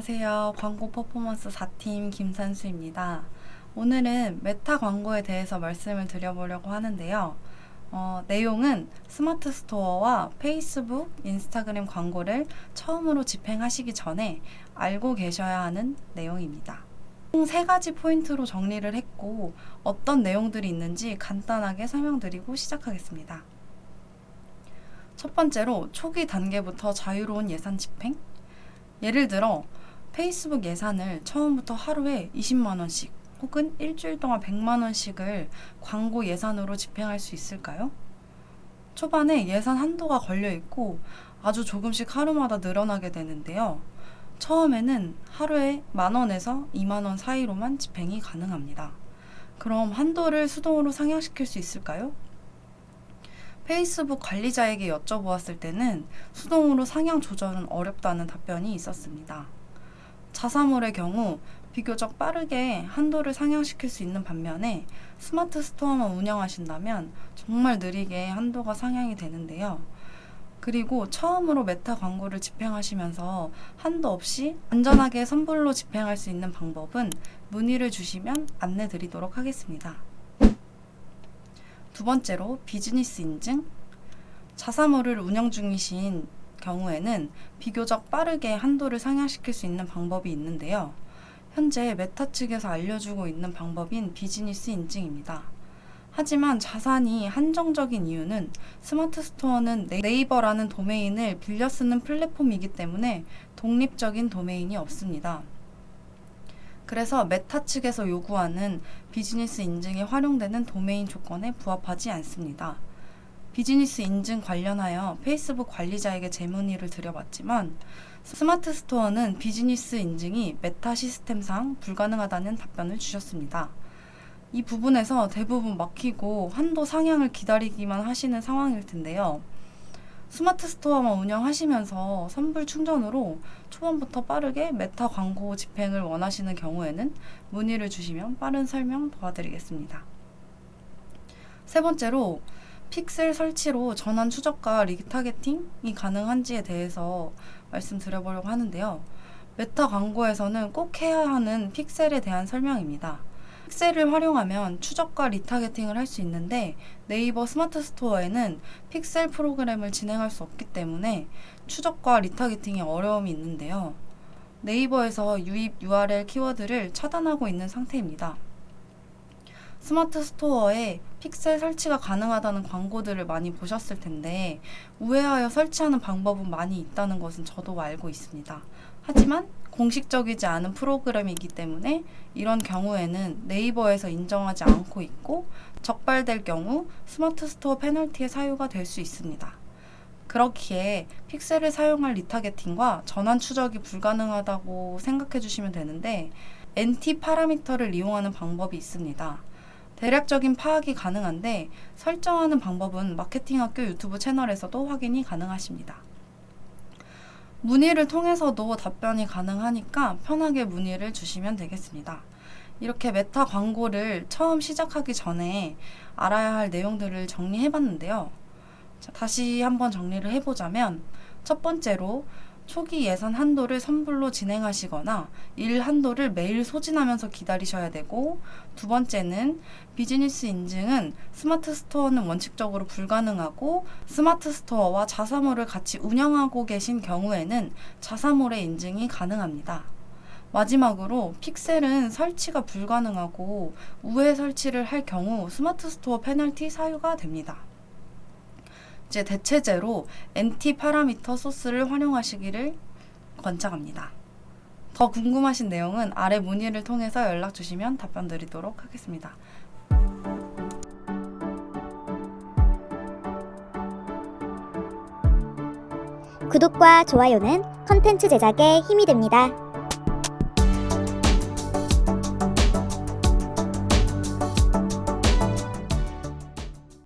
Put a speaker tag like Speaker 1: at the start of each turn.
Speaker 1: 안녕하세요. 광고 퍼포먼스 4팀 김산수입니다. 오늘은 메타 광고에 대해서 말씀을 드려보려고 하는데요. 어, 내용은 스마트 스토어와 페이스북, 인스타그램 광고를 처음으로 집행하시기 전에 알고 계셔야 하는 내용입니다. 총 세 가지 포인트로 정리를 했고 어떤 내용들이 있는지 간단하게 설명드리고 시작하겠습니다. 첫 번째로 초기 단계부터 자유로운 예산 집행. 예를 들어 페이스북 예산을 처음부터 하루에 20만 원씩 혹은 일주일 동안 100만 원씩을 광고 예산으로 집행할 수 있을까요? 초반에 예산 한도가 걸려 있고 아주 조금씩 하루마다 늘어나게 되는데요. 처음에는 하루에 만 원에서 2만 원 사이로만 집행이 가능합니다. 그럼 한도를 수동으로 상향시킬 수 있을까요? 페이스북 관리자에게 여쭤보았을 때는 수동으로 상향 조절은 어렵다는 답변이 있었습니다. 자사몰의 경우 비교적 빠르게 한도를 상향시킬 수 있는 반면에 스마트 스토어만 운영하신다면 정말 느리게 한도가 상향이 되는데요. 그리고 처음으로 메타 광고를 집행하시면서 한도 없이 안전하게 선불로 집행할 수 있는 방법은 문의를 주시면 안내 드리도록 하겠습니다. 두 번째로 비즈니스 인증. 자사몰을 운영 중이신 경우에는 비교적 빠르게 한도를 상향시킬 수 있는 방법이 있는데요. 현재 메타 측에서 알려주고 있는 방법인 비즈니스 인증입니다. 하지만 자산이 한정적인 이유는 스마트 스토어는 네이버라는 도메인을 빌려 쓰는 플랫폼이기 때문에 독립적인 도메인이 없습니다. 그래서 메타 측에서 요구하는 비즈니스 인증에 활용되는 도메인 조건에 부합하지 않습니다. 비즈니스 인증 관련하여 페이스북 관리자에게 재문의를 드려봤지만 스마트 스토어는 비즈니스 인증이 메타 시스템상 불가능하다는 답변을 주셨습니다. 이 부분에서 대부분 막히고 한도 상향을 기다리기만 하시는 상황일 텐데요. 스마트 스토어만 운영하시면서 선불 충전으로 초반부터 빠르게 메타 광고 집행을 원하시는 경우에는 문의를 주시면 빠른 설명 도와드리겠습니다. 세 번째로 픽셀 설치로 전환 추적과 리타게팅이 가능한지에 대해서 말씀드려보려고 하는데요. 메타 광고에서는 꼭 해야 하는 픽셀에 대한 설명입니다. 픽셀을 활용하면 추적과 리타게팅을 할 수 있는데 네이버 스마트 스토어에는 픽셀 프로그램을 진행할 수 없기 때문에 추적과 리타게팅에 어려움이 있는데요. 네이버에서 유입 URL 키워드를 차단하고 있는 상태입니다. 스마트 스토어에 픽셀 설치가 가능하다는 광고들을 많이 보셨을 텐데 우회하여 설치하는 방법은 많이 있다는 것은 저도 알고 있습니다. 하지만 공식적이지 않은 프로그램이기 때문에 이런 경우에는 네이버에서 인정하지 않고 있고 적발될 경우 스마트 스토어 페널티의 사유가 될 수 있습니다. 그렇기에 픽셀을 사용할 리타게팅과 전환 추적이 불가능하다고 생각해 주시면 되는데 NT 파라미터를 이용하는 방법이 있습니다. 대략적인 파악이 가능한데 설정하는 방법은 마케팅학교 유튜브 채널에서도 확인이 가능하십니다. 문의를 통해서도 답변이 가능하니까 편하게 문의를 주시면 되겠습니다. 이렇게 메타 광고를 처음 시작하기 전에 알아야 할 내용들을 정리해 봤는데요. 자, 다시 한번 정리를 해보자면 첫 번째로 초기 예산 한도를 선불로 진행하시거나 일 한도를 매일 소진하면서 기다리셔야 되고 두 번째는 비즈니스 인증은 스마트 스토어는 원칙적으로 불가능하고 스마트 스토어와 자사몰을 같이 운영하고 계신 경우에는 자사몰의 인증이 가능합니다. 마지막으로 픽셀은 설치가 불가능하고 우회 설치를 할 경우 스마트 스토어 페널티 사유가 됩니다. 이제 대체제로 NT 파라미터 소스를 활용하시기를 권장합니다. 더 궁금하신 내용은 아래 문의를 통해서 연락 주시면 답변 드리도록 하겠습니다.
Speaker 2: 구독과 좋아요는 컨텐츠 제작에 힘이 됩니다.